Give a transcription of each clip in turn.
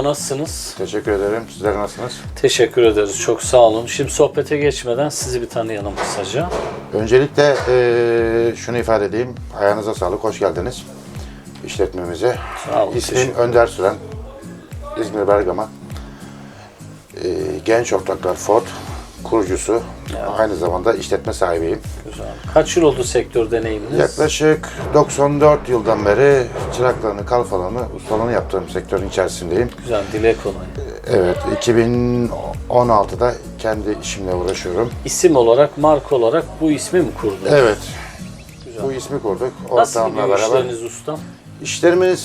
Merhaba nasılsınız? Teşekkür ederim. Sizler nasılsınız? Teşekkür ederiz. Çok sağ olun. Şimdi sohbete geçmeden sizi bir tanıyalım kısaca. Öncelikle eee, şunu ifade edeyim. Ayağınıza sağlık. Hoş geldiniz işletmemize. Sağ olun, İsmim Önder Süren. İzmir Bergama. Eee, genç Ortaklar Ford kurucusu. Aynı zamanda işletme sahibiyim. Güzel. Kaç yıl oldu sektör deneyiminiz? Yaklaşık 94 yıldan beri çıraklarını, kalfalarını, ustalığını yaptığım sektörün içerisindeyim. Güzel. Dile kolay. Evet, 2016'da kendi işimle uğraşıyorum. İsim olarak, marka olarak bu ismi mi kurdunuz? Evet, Güzel. bu ismi kurduk. Nasıl gidiyor beraber. işleriniz ustam? İşlerimiz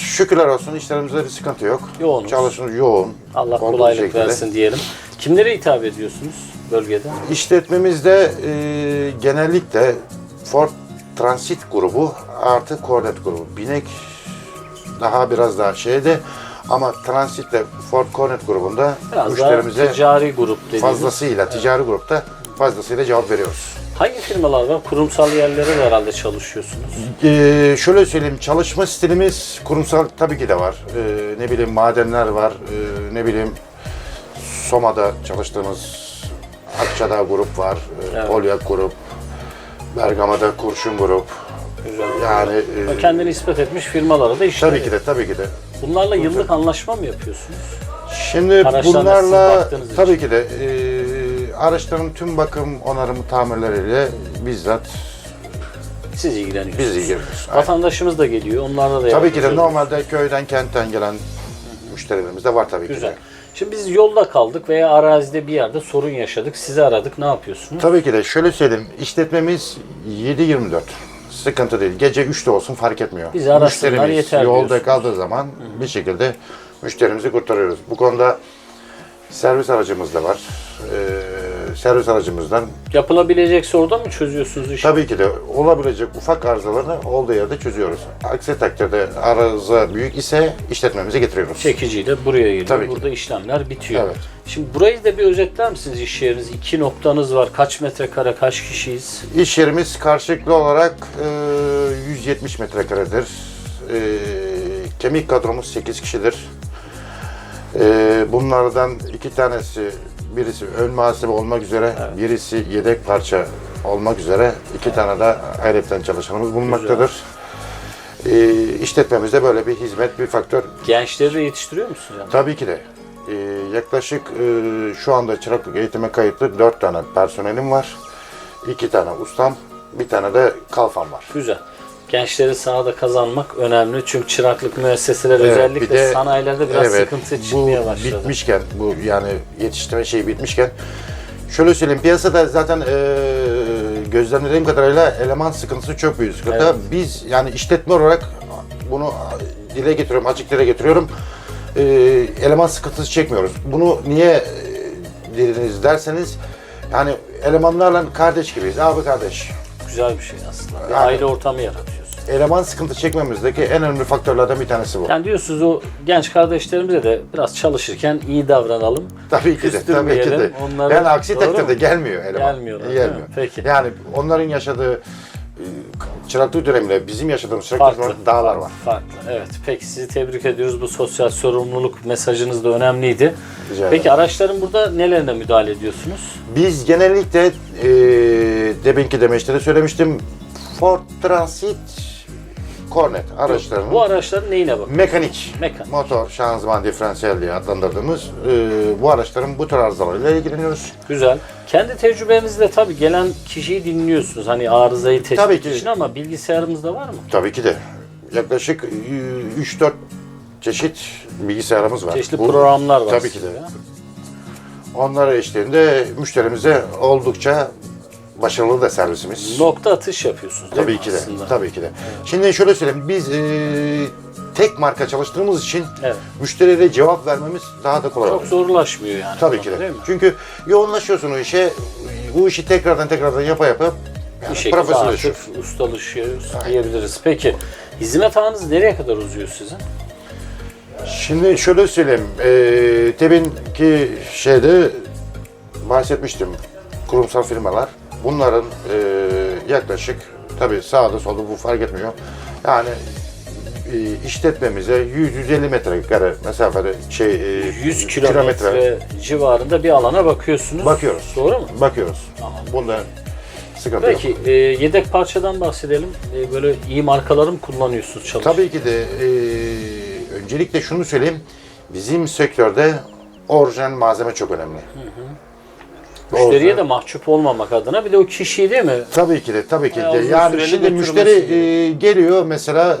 şükürler olsun işlerimizde bir sıkıntı yok. Yoğunuz. Çalışıyoruz yoğun. Allah kolaylık şekilde. versin diyelim. Kimlere hitap ediyorsunuz bölgede? İşletmemizde e, genellikle Ford Transit grubu artı Cornet grubu. Binek daha biraz daha şeyde ama Transit'le Ford Cornet grubunda Biraz müşterimize daha ticari grup dediğimiz. fazlasıyla ticari grupta fazlasıyla cevap veriyoruz. Hangi firmalar var? Kurumsal yerlere de herhalde çalışıyorsunuz. Ee, şöyle söyleyeyim, çalışma stilimiz kurumsal tabii ki de var. Ee, ne bileyim madenler var, ee, ne bileyim Soma'da çalıştığımız Akçadağ grup var, ee, Evet. Polyak grup, Bergama'da Kurşun grup. Güzel. Yani e, Kendini ispat etmiş firmalara da işler. tabii ki de tabii ki de. Bunlarla yıllık anlaşma mı yapıyorsunuz? Şimdi bunlarla baktığınız için. tabii ki de ee, araçların tüm bakım, onarımı, tamirleriyle bizzat Siz ilgileniyorsunuz. biz ilgileniyoruz. Vatandaşımız da geliyor. Onlarla da Tabii ki de normalde köyden, kentten gelen müşterilerimiz de var tabii ki Güzel. Şimdi biz yolda kaldık veya arazide bir yerde sorun yaşadık. Sizi aradık. Ne yapıyorsunuz? Tabii ki de şöyle söyleyeyim, işletmemiz 7-24. Sıkıntı değil. Gece 3'te olsun fark etmiyor. Bizi arasınlar, Müşterimiz yeter yolda diyorsunuz. kaldığı zaman bir şekilde müşterimizi kurtarıyoruz. Bu konuda servis aracımız da var. Ee, servis aracımızdan Yapılabilecekse orada mı çözüyorsunuz işi? tabii ki de olabilecek ufak arızalarını olduğu yerde çözüyoruz. Aksi takdirde arıza büyük ise işletmemize getiriyoruz. Çekiciyle buraya geliyor. Tabii ki. Burada işlemler bitiyor. Evet. Şimdi burayı da bir özetler misiniz iş yeriniz? İki noktanız var. Kaç metrekare, kaç kişiyiz? İş yerimiz karşılıklı olarak e, 170 metrekaredir. E, kemik kadromuz 8 kişidir. E, bunlardan iki tanesi, birisi ön muhasebe olmak üzere, birisi yedek parça olmak üzere iki tane de ayrıca çalışanımız bulunmaktadır. E, işletmemizde böyle bir hizmet, bir faktör Gençleri de yetiştiriyor musunuz? Yani? Tabii ki de. Ee, yaklaşık e, şu anda çıraklık eğitime kayıtlı 4 tane personelim var. 2 tane ustam, bir tane de kalfam var. Güzel. Gençleri sahada kazanmak önemli. Çünkü çıraklık müesseseler Evet, özellikle bir de- sanayilerde biraz evet, sıkıntı çıkmaya başladı. bitmişken, bu yani yetiştirme şeyi bitmişken, şöyle söyleyeyim, piyasada zaten e, gözlemlediğim kadarıyla eleman sıkıntısı çok büyük sıkıntı. Evet. Biz yani işletme olarak bunu dile getiriyorum, açık dile getiriyorum. E, eleman sıkıntısı çekmiyoruz. Bunu niye dediniz derseniz, yani elemanlarla kardeş gibiyiz, abi kardeş. Güzel bir şey aslında. Bir Yani- aile ortamı yaratıyorsun. Eleman sıkıntı çekmemizdeki en önemli faktörlerden bir tanesi bu. Yani diyorsunuz o genç kardeşlerimize de biraz çalışırken iyi davranalım. Tabii ki de, tabii ki de. Onları- Yani aksi Doğru takdirde mu? gelmiyor eleman. Gelmiyorlar? Gelmiyor. Peki. Yani onların yaşadığı e, çıraklık dönemiyle bizim yaşadığımız çıraklık Farklı. döneminde dağlar var. Farklı. Evet. Peki sizi tebrik ediyoruz. Bu sosyal sorumluluk mesajınız da önemliydi. Rica Peki ederim. araçların burada nelerine müdahale ediyorsunuz? Biz genellikle e, deminki demeçte de söylemiştim. Ford Transit Cornet araçlarının Bu araçların neyine bakın? mekanik, Mekanik. motor, şanzıman, diferansiyel diye adlandırdığımız e, bu araçların bu tür arızalarıyla ilgileniyoruz. Güzel. Kendi tecrübenizle tabii gelen kişiyi dinliyorsunuz. Hani arızayı tespit Tabii ki. için ama bilgisayarımızda var mı? Tabii ki de. Yaklaşık 3-4 çeşit bilgisayarımız var. Çeşitli Bu- programlar var. Tabii ki de. sizde. Onlara eşliğinde müşterimize oldukça başarılı da servisimiz. Nokta atış yapıyorsunuz değil Tabii mi ki de. aslında? Tabii ki de. Şimdi şöyle söyleyeyim. Biz e, tek marka çalıştığımız için Evet. müşterilere cevap vermemiz daha da kolay Çok oluyor. zorlaşmıyor yani. Tabii ki de. Değil mi? Çünkü yoğunlaşıyorsun o işe. Bu işi tekrardan tekrardan yapa yapa Bir yani şekilde profesyonelleşiyor. artık ustalaşıyoruz diyebiliriz. Peki hizmet ağınız nereye kadar uzuyor sizin? Şimdi şöyle söyleyeyim. E, Tebin ki şeyde bahsetmiştim. Kurumsal firmalar. Bunların e, yaklaşık tabii sağda solda bu fark etmiyor. Yani e, işletmemize 100-150 metrekare mesafede şey e, 100 kilometre civarında bir alana bakıyorsunuz. bakıyoruz. Doğru mu? Bakıyoruz. Tamam. Bunda sıkıntı yok. Peki e, yedek parçadan bahsedelim. E, böyle iyi markaları mı kullanıyorsunuz çalışırken? Tabii ki de e, öncelikle şunu söyleyeyim. Bizim sektörde orijinal malzeme çok önemli. Müşteriye Orijinal- de mahcup olmamak adına bir de o kişiyi değil mi? Tabii ki de, tabii ki Bayağı de. uzun Yani süreli şimdi götürmesi müşteri e, geliyor mesela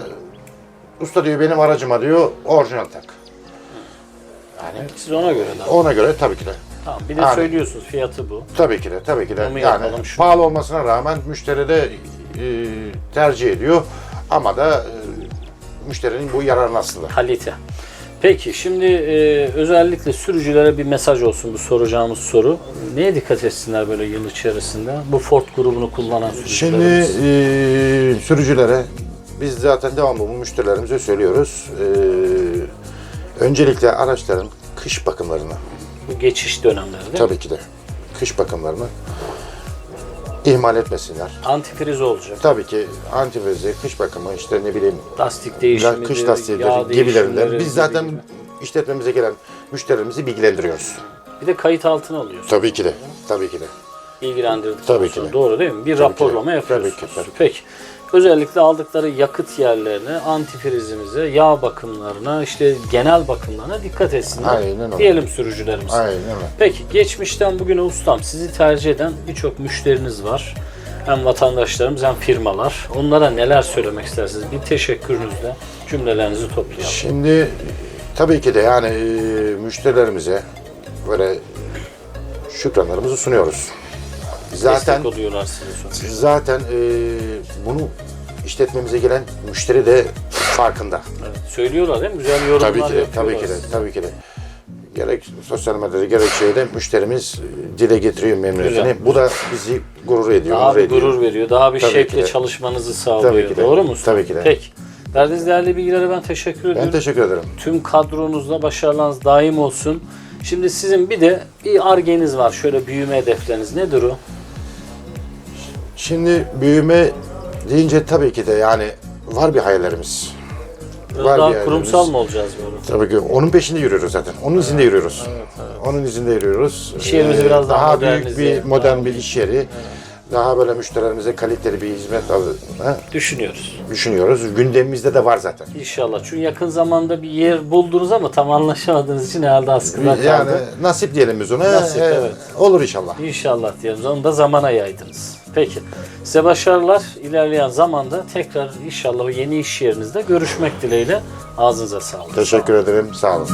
usta diyor benim aracıma diyor orijinal tak. Yani Siz ona göre de. ona göre tabii ki de. Tamam. Bir de Yani. söylüyorsunuz fiyatı bu. Tabii ki de, tabii ki de. Bunu yani yapalım, şunu. pahalı olmasına rağmen müşteri de e, tercih ediyor. Ama da e, müşterinin bu yararına aslında. Kalite. Peki şimdi e, özellikle sürücülere bir mesaj olsun bu soracağımız soru. Neye dikkat etsinler böyle yıl içerisinde? Bu Ford grubunu kullanan Şimdi sürücülerimiz. e, sürücülere biz zaten devamlı bu müşterilerimize söylüyoruz. E, öncelikle araçların kış bakımlarını bu geçiş dönemleri değil mi? tabii ki de kış bakımlarını ihmal etmesinler. Antifriz olacak. Tabii ki antifrizi, kış bakımı işte ne bileyim Lastik değişimi, kış yağ lastiğidir gibilerinden. Biz zaten gibi işletmemize gelen müşterilerimizi bilgilendiriyoruz. Bir de kayıt altına alıyorsunuz. Tabii ki de. Tabii ki de. İlgilendirdikten Tabii ki de. Doğru değil mi? Bir Tabii raporlama ki yapıyorsunuz. Tabii ki, tabii ki. Peki. Özellikle aldıkları yakıt yerlerine, antifrizimize, yağ bakımlarına, işte genel bakımlarına dikkat etsinler. Aynen öyle. Diyelim sürücülerimiz. Aynen öyle. Peki geçmişten bugüne ustam sizi tercih eden birçok müşteriniz var. Hem vatandaşlarımız hem firmalar. Onlara neler söylemek istersiniz? Bir teşekkürünüzle cümlelerinizi toplayalım. Şimdi tabii ki de yani e, müşterilerimize böyle şükranlarımızı sunuyoruz. Zaten Destek oluyorlar size sonra. zaten e, bunu işletmemize gelen müşteri de farkında. Evet, söylüyorlar değil mi? Güzel yorumlar Tabii ki de, tabii ki de, tabii ki de. Gerek sosyal medyada gerek şeyde müşterimiz dile getiriyor memnuniyetini. Güzel. Bu da bizi gurur ediyor. Daha onur bir ediyor. gurur veriyor, daha bir Tabii şevkle ki de. çalışmanızı sağlıyor. Tabii ki de. Doğru mu? usta? Tabii ki de. Peki. Verdiğiniz değerli bilgilere ben teşekkür ediyorum. Ben teşekkür ederim. Tüm kadronuzla başarılarınız daim olsun. Şimdi sizin bir de bir argeniz var. Şöyle büyüme hedefleriniz. Nedir o? Şimdi büyüme deyince tabii ki de yani var bir hayallerimiz. Biraz Var bir daha yerlerimiz. kurumsal mı olacağız böyle? Tabii ki onun peşinde yürüyoruz zaten. Onun izinde yürüyoruz. Onun izinde yürüyoruz. İş yerimizi Ee, biraz daha büyük modernize, bir modern bir iş yeri. Daha böyle müşterilerimize kaliteli bir hizmet al- ha, Düşünüyoruz. düşünüyoruz. Gündemimizde de var zaten. İnşallah. Çünkü yakın zamanda bir yer buldunuz ama tam anlaşamadığınız için herhalde askıda kaldı. Yani nasip diyelim biz ona. Nasip, Ee, evet. Olur inşallah. İnşallah diyelim. Onu da zamana yaydınız. Peki. Size başarılar. İlerleyen zamanda tekrar inşallah o yeni iş yerinizde görüşmek dileğiyle. Ağzınıza sağlık. Teşekkür ederim. Sağ olun.